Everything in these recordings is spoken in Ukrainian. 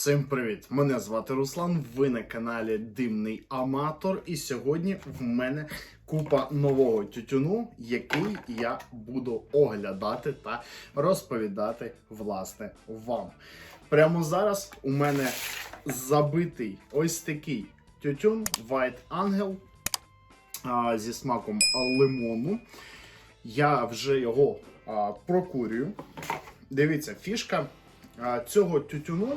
Всім привіт! Мене звати Руслан. Ви на каналі Димний Аматор. І сьогодні в мене купа нового тютюну, який я буду оглядати та розповідати власне вам. Прямо зараз у мене забитий ось такий тютюн White Angel а, зі смаком лимону. Я вже його а, прокурюю. Дивіться, фішка а, цього тютюну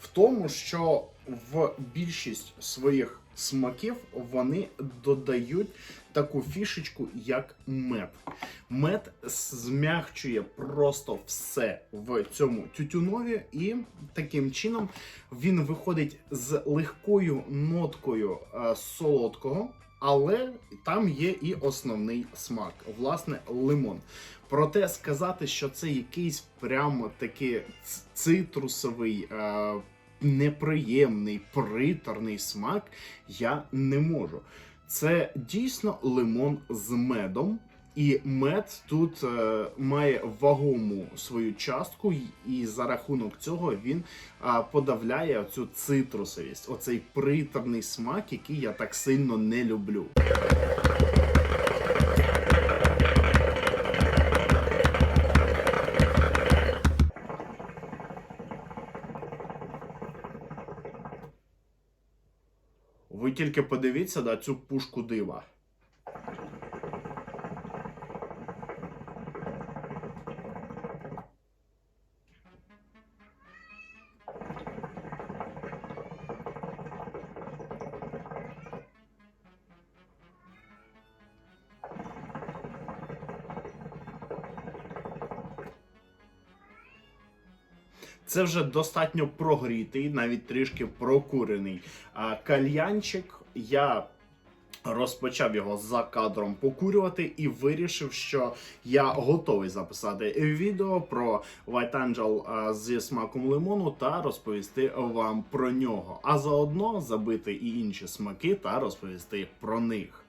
в тому, що в більшість своїх смаків вони додають таку фішечку, як мед. Мед змягчує просто все в цьому тютюнові, і таким чином він виходить з легкою ноткою е, солодкого. Але там є і основний смак, власне, лимон. Проте сказати, що це якийсь прямо такий цитрусовий, е, неприємний, приторний смак, я не можу. Це дійсно лимон з медом. І мед тут е, має вагому свою частку, і за рахунок цього він а, подавляє цю цитрусовість, оцей приторний смак, який я так сильно не люблю. Ви тільки подивіться на цю пушку дива. Це вже достатньо прогрітий, навіть трішки прокурений кальянчик. Я розпочав його за кадром покурювати і вирішив, що я готовий записати відео про White Angel зі смаком лимону та розповісти вам про нього. А заодно забити і інші смаки та розповісти про них.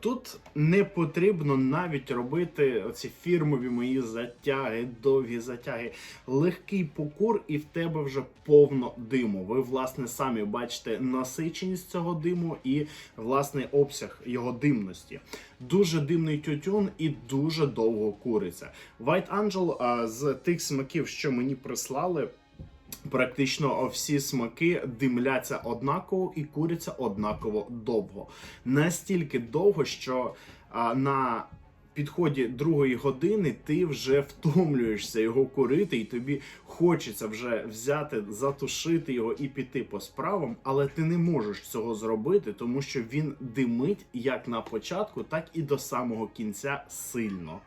Тут не потрібно навіть робити ці фірмові мої затяги, довгі затяги. Легкий покур, і в тебе вже повно диму. Ви, власне, самі бачите насиченість цього диму і власне обсяг його димності. Дуже димний тютюн і дуже довго куриться. White Angel з тих смаків, що мені прислали. Практично всі смаки димляться однаково і куряться однаково довго. Настільки довго, що а, на підході другої години ти вже втомлюєшся його курити, і тобі хочеться вже взяти, затушити його і піти по справам, але ти не можеш цього зробити, тому що він димить як на початку, так і до самого кінця сильно.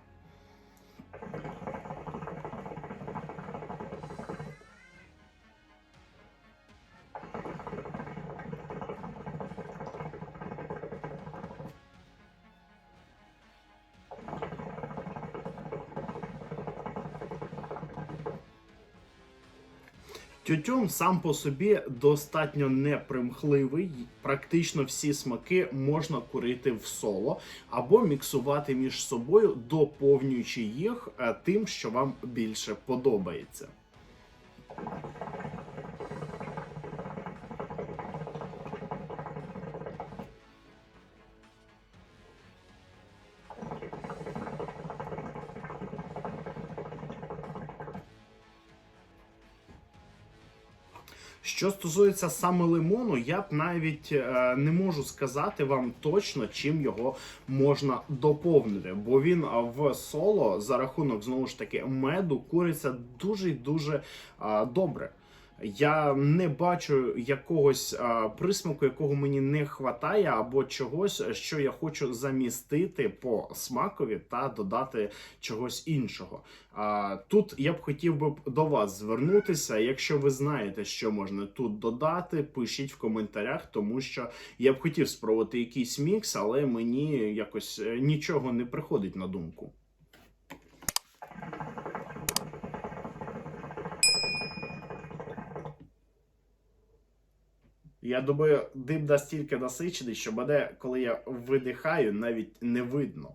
Тютюн сам по собі достатньо непримхливий. Практично всі смаки можна курити в соло або міксувати між собою, доповнюючи їх е, тим, що вам більше подобається. Що стосується саме лимону, я б навіть е, не можу сказати вам точно, чим його можна доповнити, бо він в соло за рахунок знову ж таки меду куриться дуже дуже е, добре. Я не бачу якогось а, присмаку, якого мені не хватає, або чогось, що я хочу замістити по смакові та додати чогось іншого. А, тут я б хотів би до вас звернутися. Якщо ви знаєте, що можна тут додати, пишіть в коментарях, тому що я б хотів спробувати якийсь мікс, але мені якось е, нічого не приходить на думку. Я думаю, дим настільки насичений, що мене, коли я видихаю, навіть не видно.